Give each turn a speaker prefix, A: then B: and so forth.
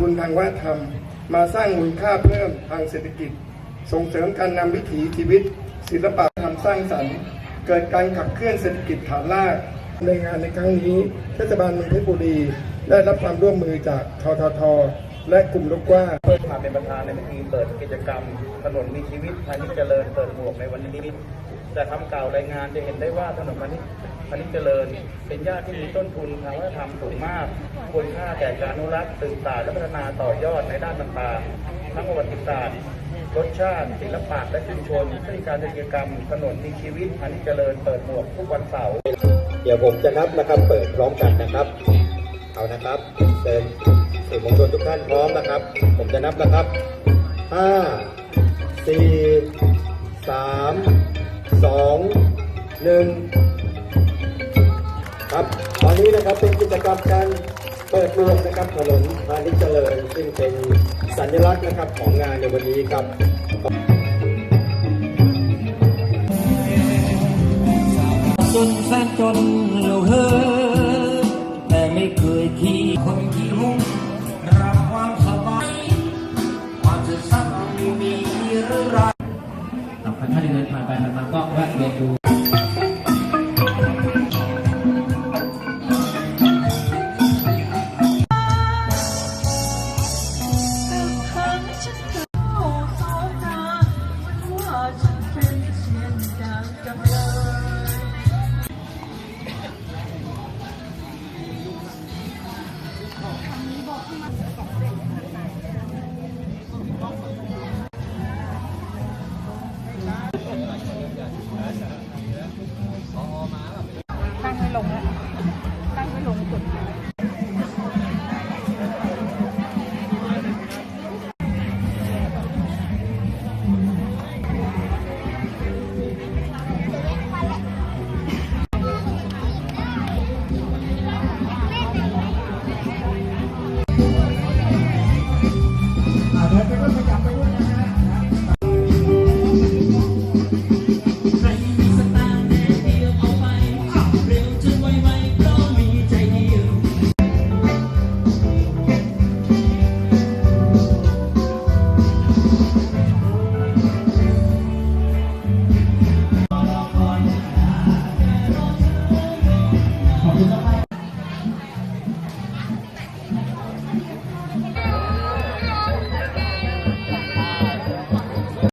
A: ทุนทางวัฒนธรรม มาสร้างมูลค่าเพิ่มทางเศรษฐกิจ ส่งเสริมการนำวิถีชีวิต ศิลปะทำสร้างสรรค์ เกิดการขับเคลื่อนเศรษฐกิจฐานรากในงานในครั้งนี้เทศบาลเมืองเพชรบุรี ได้รับความร่วมมือจากททท และกลุ่มลูกกว้า
B: เปิดมาเป็นประธานในพิธีเปิดกิจกรรม ถนนมีชีวิตพาณิชย์เจริญเปิดหมวกในวันนี้แต่คำกล่าวรายงานจะเห็นได้ว่าถนนพาณิชย์พาณิชย์เจริญ เป็นย่านที่มีต้นทุนทางวัฒนธรรมสูงมากควรค่าแก่การอนุรักษ์สืบสานและพัฒนาต่อยอดในด้านต่างๆทั้งประวัติศาสตร์รสชาติศิลปะและชุมชนซึ่งการจัดกิจกรรมถนนมีชีวิตพาณิชย์เจริญเปิดหมวกทุกวันเสาร์
C: เดี๋ยวผมจะนับนะครับเปิดพร้อมกันนะครับ เอานะครับเชิญสื่อมวลชนทุกท่านพร้อมนะครับ ผมจะนับนะครับห้าสี่สามสองหนึ่งครับตอนนี้นะครับเป็นกิจกรรมการเปิดรวมนะครับถนนพาณิชย์เจริญซึ่งเป็นสัญลักษณ์นะครับของงานในวันนี้ครับ
D: จนแสนจนเราเฮ้ ถ้าเดินผ่านไปผ่านมาก็แวะเวี
E: ยนดูฉันเป็นเสียงดังจำเลย